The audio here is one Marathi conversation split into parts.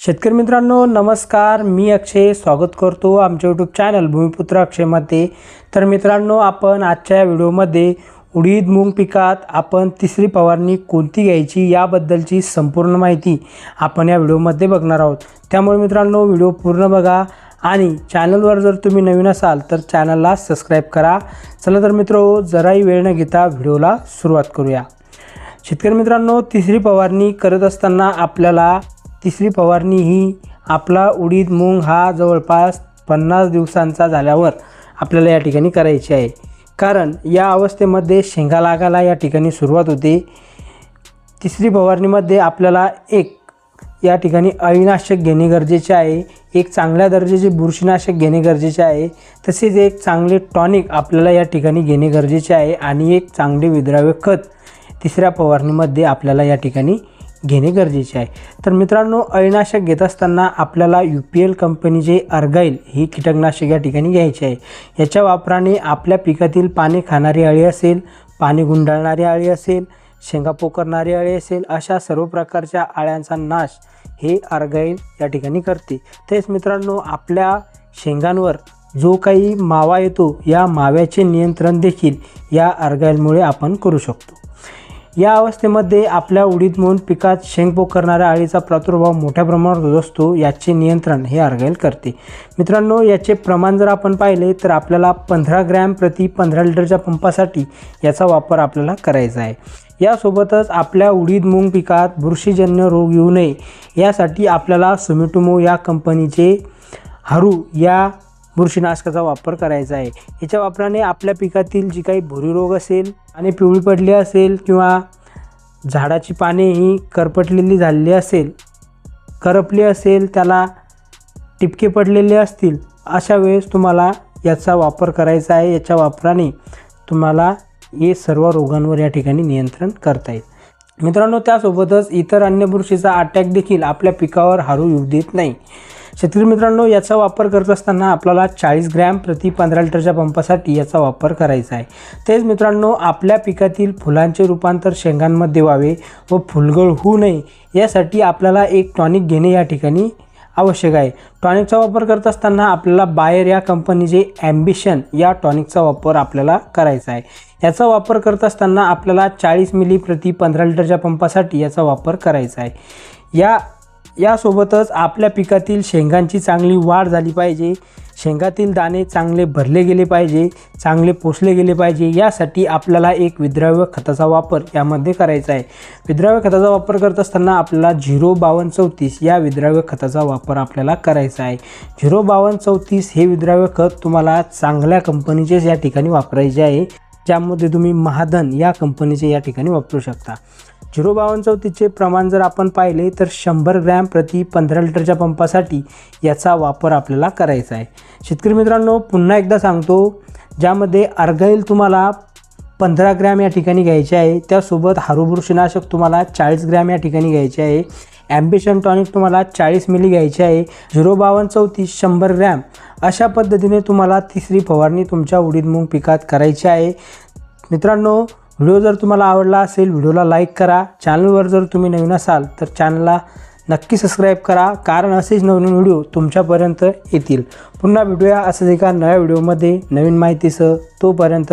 शेतकरी मित्रांनो नमस्कार. मी अक्षय. स्वागत करतो आमच्या यूट्यूब चॅनल भूमिपुत्र अक्षयमध्ये तर मित्रांनो आपण आजच्या या व्हिडिओमध्ये उडीद मूग पिकात आपण तिसरी फवारणी कोणती घ्यायची याबद्दलची संपूर्ण माहिती आपण या व्हिडिओमध्ये बघणार आहोत. त्यामुळे मित्रांनो व्हिडिओ पूर्ण बघा आणि चॅनलवर जर तुम्ही नवीन असाल तर चॅनलला सबस्क्राईब करा. चला तर मित्र जराही वेळ न घेता व्हिडिओला सुरुवात करूया. शेतकरी मित्रांनो तिसरी फवारणी करत असताना आपल्याला तिसरी फवारणी ही आपला उडीद मूग हा जवळपास पन्नास दिवसांचा झाल्यावर आपल्याला या ठिकाणी करायची आहे. कारण या अवस्थेमध्ये शेंगा लागायला या ठिकाणी सुरुवात होते. तिसरी फवारणीमध्ये आपल्याला एक या ठिकाणी अळीनाशक घेणे गरजेचे आहे. एक चांगल्या दर्जाचे बुरशीनाशक घेणे गरजेचे आहे. तसेच एक चांगले टॉनिक आपल्याला या ठिकाणी घेणे गरजेचे आहे. आणि एक चांगले विद्राव्य खत तिसऱ्या फवारणीमध्ये आपल्याला या ठिकाणी घेणे गरजेचे आहे. तर मित्रांनो अळीनाशक घेत असताना आपल्याला यू पी एल कंपनीचे अर्गाईल ही कीटकनाशक या ठिकाणी घ्यायचे आहे. याच्या वापराने आपल्या पिकातील पाने खाणारी अळी असेल पाने गुंडाळणारी अळी असेल शेंगा पोकरणारी अळी असेल अशा सर्व प्रकारच्या अळ्यांचा नाश हे अर्गाईल या ठिकाणी करते. तेच मित्रांनो आपल्या शेंगांवर जो काही मावा येतो या माव्याचे नियंत्रण देखील या अर्गाईलमुळे आपण करू शकतो. या अवस्थेमध्ये आपल्या उडीद म्हणून पिकात शेंगपोक करणाऱ्या अळीचा प्रादुर्भाव मोठ्या प्रमाणात होत असतो याचे नियंत्रण हे अर्गाईल करते. मित्रांनो याचे प्रमाण जर आपण पाहिले तर आपल्याला पंधरा ग्रॅम प्रति पंधरा लिटरच्या पंपासाठी याचा वापर आपल्याला करायचा आहे. यासोबतच आपल्या उडीद मूग पिकात बुरशीजन्य रोग येऊ नये यासाठी आपल्याला सुमिटोमो या कंपनीचे हरू या बुरशीनाशकाचा वापर करायचा आहे. याच्या वापराने आपल्या पिकातील जी काही भुरी रोग असेल आणि पिवळी पडली असेल किंवा झाडाची पाने ही करपटलेली झालेली असेल करपली असेल त्याला टिपके पडलेले असतील अशा वेळेस तुम्हाला याचा वापर करायचा आहे. याच्या वापराने तुम्हाला हे सर्व रोगांवर या ठिकाणी नियंत्रण करता येईल. मित्रांनो त्यासोबतच इतर अन्य बुरशीचा अटॅक देखील आपल्या पिकावर हारू येऊ देत नाही. शेतकरी मित्रांनो याचा वापर करत असताना आपल्याला चाळीस ग्रॅम प्रति पंधरा लिटरच्या पंपासाठी याचा वापर करायचा आहे. तेच मित्रांनो आपल्या पिकातील फुलांचे रूपांतर शेंगांमध्ये व्हावे व फुलगळ होऊ नये यासाठी आपल्याला एक टॉनिक घेणे या ठिकाणी आवश्यक आहे. टॉनिकचा वापर करत असताना आपल्याला बायर या कंपनीचे ॲम्बिशन या टॉनिकचा वापर आपल्याला करायचा आहे. याचा वापर करत असताना आपल्याला चाळीस मिली प्रति पंधरा लिटरच्या पंपासाठी याचा वापर करायचा आहे. या यासोबतच आपल्या पिकातील शेंगांची चांगली वाढ झाली पाहिजे. शेंगातील दाणे चांगले भरले गेले पाहिजे चांगले पोसले गेले पाहिजे. यासाठी आपल्याला एक विद्राव्य खताचा वापर यामध्ये करायचा आहे. विद्राव्य खताचा वापर करत असताना आपल्याला झिरो बावन्न चौतीस या विद्राव्य खताचा वापर आपल्याला करायचा आहे. झिरो बावन्न चौतीस हे विद्राव्य खत तुम्हाला चांगल्या कंपनीचेच या ठिकाणी वापरायचे आहे. ज्यामध्ये तुम्ही महाधन या कंपनीचे या ठिकाणी वापरू शकता. झिरो बावन्न चौतीसचे प्रमाण जर आपण पाहिले तर शंभर ग्रॅम प्रति पंधरा लिटरच्या पंपासाठी याचा वापर आपल्याला करायचा आहे. शेतकरी मित्रांनो पुन्हा एकदा सांगतो ज्यामध्ये अर्गाईल तुम्हाला पंधरा ग्रॅम या ठिकाणी घ्यायचे आहे त्यासोबत हारूबुरशीनाशक तुम्हाला चाळीस ग्रॅम या ठिकाणी घ्यायचे आहे. ॲम्बिशन टॉनिक तुम्हाला चाळीस मिली घ्यायचे आहे. झिरो बावन्न चौतीस शंभर ग्रॅम अशा पद्धतीने तुम्हाला तिसरी फवारणी तुमच्या उडीद मूग पिकात करायची आहे. मित्रांनो व्हिडिओ जर तुम्हाला आवडला असेल व्हिडिओला लाईक करा. चॅनलवर जर तुम्ही नवीन असाल तर चॅनलला नक्की सबस्क्राईब करा. कारण असेच नवीन व्हिडिओ तुमच्यापर्यंत येतील. पुन्हा भेटूया असंच एका नव्या व्हिडिओमध्ये. नवीन माहितीसह तोपर्यंत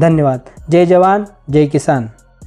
धन्यवाद. जय जवान जय किसान.